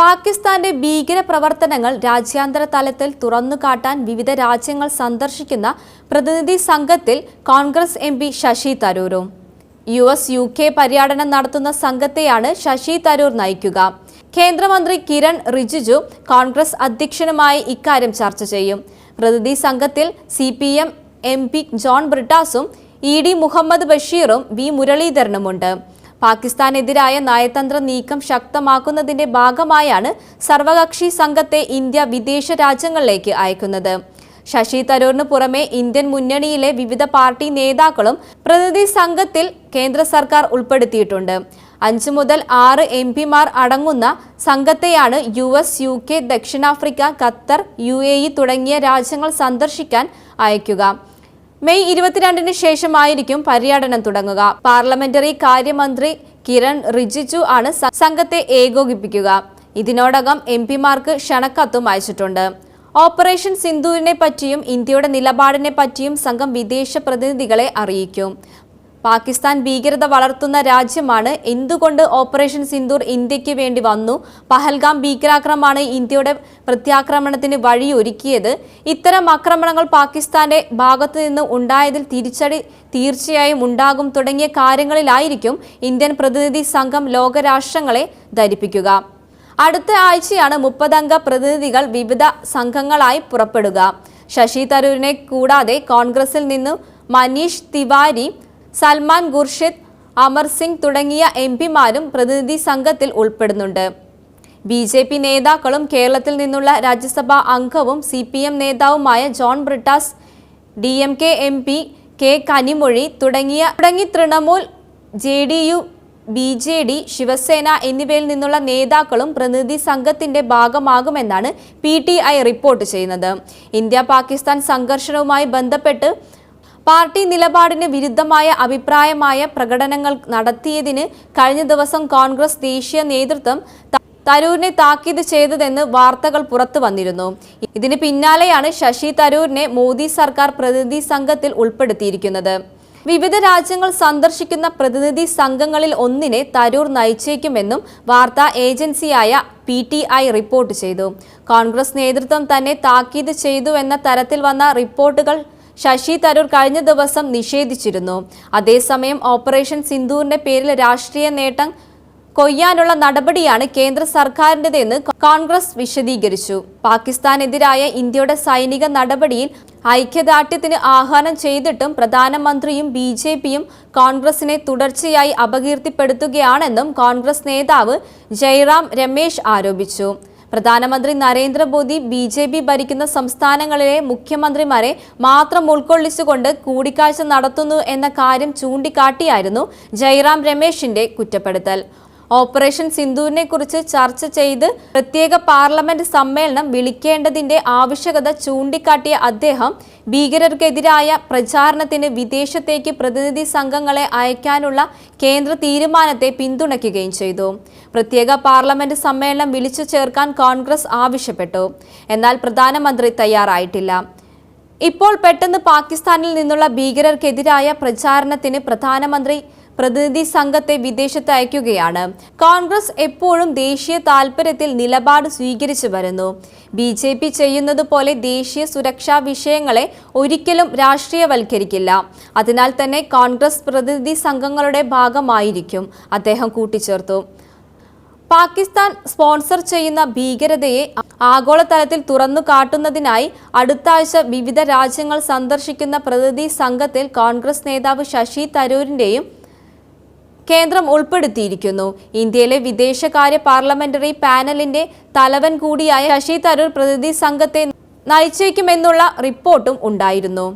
പാകിസ്ഥാന്റെ ഭീകര പ്രവർത്തനങ്ങൾ രാജ്യാന്തര തലത്തിൽ തുറന്നുകാട്ടാൻ വിവിധ രാജ്യങ്ങൾ സന്ദർശിക്കുന്ന പ്രതിനിധി സംഘത്തിൽ കോൺഗ്രസ് എം പി ശശി തരൂരും. യു എസ് യു കെ പര്യടനം നടത്തുന്ന സംഘത്തെയാണ് ശശി തരൂർ നയിക്കുക. കേന്ദ്രമന്ത്രി കിരൺ റിജിജു കോൺഗ്രസ് അധ്യക്ഷനുമായി ഇക്കാര്യം ചർച്ച ചെയ്യും. പ്രതിനിധി സംഘത്തിൽ C P M M P John ബ്രിട്ടാസും E D Muhammad ബഷീറും വി മുരളീധരനുമുണ്ട്. പാകിസ്ഥാനെതിരായ നയതന്ത്ര നീക്കം ശക്തമാക്കുന്നതിന്റെ ഭാഗമായാണ് സർവകക്ഷി സംഘത്തെ ഇന്ത്യ വിദേശ രാജ്യങ്ങളിലേക്ക് അയക്കുന്നത്. ശശി തരൂറിന് പുറമെ ഇന്ത്യൻ മുന്നണിയിലെ വിവിധ പാർട്ടി നേതാക്കളും പ്രതിനിധി സംഘത്തിൽ കേന്ദ്ര സർക്കാർ ഉൾപ്പെടുത്തിയിട്ടുണ്ട്. അഞ്ചു മുതൽ ആറ് എം പിമാർ അടങ്ങുന്ന സംഘത്തെയാണ് യു എസ് യു കെ ദക്ഷിണാഫ്രിക്ക ഖത്തർ യു തുടങ്ങിയ രാജ്യങ്ങൾ സന്ദർശിക്കാൻ അയക്കുക. മെയ് ഇരുപത്തിരണ്ടിന് ശേഷമായിരിക്കും പര്യടനം തുടങ്ങുക. പാർലമെന്ററി കാര്യമന്ത്രി കിരൺ റിജിജു ആണ് സംഘത്തെ ഏകോപിപ്പിക്കുക. ഇതിനോടകം എം പിമാർക്ക് ക്ഷണക്കത്തും അയച്ചിട്ടുണ്ട്. ഓപ്പറേഷൻ സിന്ധുവിനെ പറ്റിയും ഇന്ത്യയുടെ നിലപാടിനെ പറ്റിയും സംഘം വിദേശ പ്രതിനിധികളെ അറിയിക്കും. പാകിസ്ഥാൻ ഭീകരത വളർത്തുന്ന രാജ്യമാണ്. എന്തുകൊണ്ട് ഓപ്പറേഷൻ സിന്ദൂർ ഇന്ത്യയ്ക്ക് വേണ്ടി വന്നു? പഹൽഗാം ഭീകരാക്രമണമാണ് ഇന്ത്യയുടെ പ്രത്യാക്രമണത്തിന് വഴിയൊരുക്കിയത്. ഇത്തരം ആക്രമണങ്ങൾ പാകിസ്ഥാന്റെ ഭാഗത്തു നിന്ന് ഉണ്ടായതിൽ തിരിച്ചടി തീർച്ചയായും ഉണ്ടാകും തുടങ്ങിയ കാര്യങ്ങളിലായിരിക്കും ഇന്ത്യൻ പ്രതിനിധി സംഘം ലോകരാഷ്ട്രങ്ങളെ ധരിപ്പിക്കുക. അടുത്ത ആഴ്ചയാണ് മുപ്പതംഗ പ്രതിനിധികൾ വിവിധ സംഘങ്ങളായി പുറപ്പെടുക. ശശി തരൂരിനെ കൂടാതെ കോൺഗ്രസിൽ നിന്നും മനീഷ് തിവാരി സൽമാൻ ഖുർഷിദ് അമർ സിംഗ് തുടങ്ങിയ എം പിമാരും പ്രതിനിധി സംഘത്തിൽ ഉൾപ്പെടുന്നുണ്ട്. ബി ജെ പി നേതാക്കളും കേരളത്തിൽ നിന്നുള്ള രാജ്യസഭാ അംഗവും സി പി എം നേതാവുമായ John Brittas D M K M P K Kanimozhi തുടങ്ങിയ തുടങ്ങി Trinamool J D U B J D Shiv Sena എന്നിവയിൽ നിന്നുള്ള നേതാക്കളും പ്രതിനിധി സംഘത്തിന്റെ ഭാഗമാകുമെന്നാണ് പി ടി ഐ റിപ്പോർട്ട് ചെയ്യുന്നത്. ഇന്ത്യ പാകിസ്ഥാൻ സംഘർഷവുമായി ബന്ധപ്പെട്ട് പാർട്ടി നിലപാടിന് വിരുദ്ധമായ അഭിപ്രായമായ പ്രകടനങ്ങൾ നടത്തിയതിന് കഴിഞ്ഞ ദിവസം കോൺഗ്രസ് ദേശീയ നേതൃത്വം തരൂരിനെ താക്കീത് ചെയ്തതെന്ന് വാർത്തകൾ പുറത്തു വന്നിരുന്നു. ഇതിന് പിന്നാലെയാണ് ശശി തരൂരിനെ മോദി സർക്കാർ പ്രതിനിധി സംഘത്തിൽ ഉൾപ്പെടുത്തിയിരിക്കുന്നത്. വിവിധ രാജ്യങ്ങൾ സന്ദർശിക്കുന്ന പ്രതിനിധി സംഘങ്ങളിൽ ഒന്നിനെ തരൂർ നയിച്ചേക്കുമെന്നും വാർത്താ ഏജൻസിയായ പി ടി ഐ റിപ്പോർട്ട് ചെയ്തു. കോൺഗ്രസ് നേതൃത്വം തന്നെ താക്കീത് ചെയ്തുവെന്ന തരത്തിൽ വന്ന റിപ്പോർട്ടുകൾ ശശി തരൂർ കഴിഞ്ഞ ദിവസം നിഷേധിച്ചിരുന്നു. അതേസമയം ഓപ്പറേഷൻ സിന്ധുവിന്റെ പേരിൽ രാഷ്ട്രീയ നേട്ടം കൊയ്യാനുള്ള നടപടിയാണ് കേന്ദ്ര സർക്കാരിന്റെതെന്ന് കോൺഗ്രസ് വിശദീകരിച്ചു. പാകിസ്ഥാനെതിരായ ഇന്ത്യയുടെ സൈനിക നടപടിയിൽ ഐക്യദാർഢ്യത്തിന് ആഹ്വാനം ചെയ്തിട്ടും പ്രധാനമന്ത്രിയും ബി ജെ പിയും കോൺഗ്രസിനെ തുടർച്ചയായി അപകീർത്തിപ്പെടുത്തുകയാണെന്നും കോൺഗ്രസ് നേതാവ് ജയറാം രമേശ് ആരോപിച്ചു. പ്രധാനമന്ത്രി നരേന്ദ്രമോദി ബി ജെ പി ഭരിക്കുന്ന സംസ്ഥാനങ്ങളിലെ മുഖ്യമന്ത്രിമാരെ മാത്രം ഉൾക്കൊള്ളിച്ചുകൊണ്ട് കൂടിക്കാഴ്ച നടത്തുന്നു എന്ന കാര്യം ചൂണ്ടിക്കാട്ടിയായിരുന്നു ജയറാം രമേശിന്റെ കുറ്റപ്പെടുത്തൽ. ഓപ്പറേഷൻ സിന്ധുവിനെ കുറിച്ച് ചർച്ച ചെയ്ത് പ്രത്യേക പാർലമെന്റ് സമ്മേളനം വിളിക്കേണ്ടതിന്റെ ആവശ്യകത ചൂണ്ടിക്കാട്ടിയ അദ്ദേഹം ഭീകരർക്കെതിരായ പ്രചാരണത്തിന് വിദേശത്തേക്ക് പ്രതിനിധി സംഘങ്ങളെ അയക്കാനുള്ള കേന്ദ്ര തീരുമാനത്തെ പിന്തുണയ്ക്കുകയും ചെയ്തു. പ്രത്യേക പാർലമെന്റ് സമ്മേളനം വിളിച്ചു ചേർക്കാൻ കോൺഗ്രസ് ആവശ്യപ്പെട്ടു. എന്നാൽ പ്രധാനമന്ത്രി തയ്യാറായിട്ടില്ല. ഇപ്പോൾ പെട്ടെന്ന് പാകിസ്ഥാനിൽ നിന്നുള്ള ഭീകരർക്കെതിരായ പ്രചാരണത്തിന് പ്രധാനമന്ത്രി പ്രതിനിധി സംഘത്തെ വിദേശത്ത് അയക്കുകയാണ്. കോൺഗ്രസ് എപ്പോഴും ദേശീയ താൽപര്യത്തിൽ നിലപാട് സ്വീകരിച്ചു വരുന്നു. ബി ജെ പി ചെയ്യുന്നത് പോലെ ദേശീയ സുരക്ഷാ വിഷയങ്ങളെ ഒരിക്കലും രാഷ്ട്രീയവൽക്കരിക്കില്ല. അതിനാൽ തന്നെ കോൺഗ്രസ് പ്രതിനിധി സംഘങ്ങളുടെ ഭാഗമായിരിക്കും അദ്ദേഹം കൂട്ടിച്ചേർത്തു. പാകിസ്ഥാൻ സ്പോൺസർ ചെയ്യുന്ന ഭീകരതയെ ആഗോളതലത്തിൽ തുറന്നു കാട്ടുന്നതിനായി അടുത്ത ആഴ്ച വിവിധ രാജ്യങ്ങൾ സന്ദർശിക്കുന്ന പ്രതിനിധി സംഘത്തിൽ കോൺഗ്രസ് നേതാവ് ശശി തരൂരിന്റെയും കേന്ദ്രം ഉൾപ്പെടുത്തിയിരിക്കുന്നു. ഇന്ത്യയിലെ വിദേശകാര്യ പാർലമെന്ററി പാനലിന്റെ തലവൻ കൂടിയായ ശശി തരൂർ പ്രതിനിധി സംഘത്തെ നയിച്ചേക്കുമെന്നുള്ള റിപ്പോർട്ടും ഉണ്ടായിരുന്നു.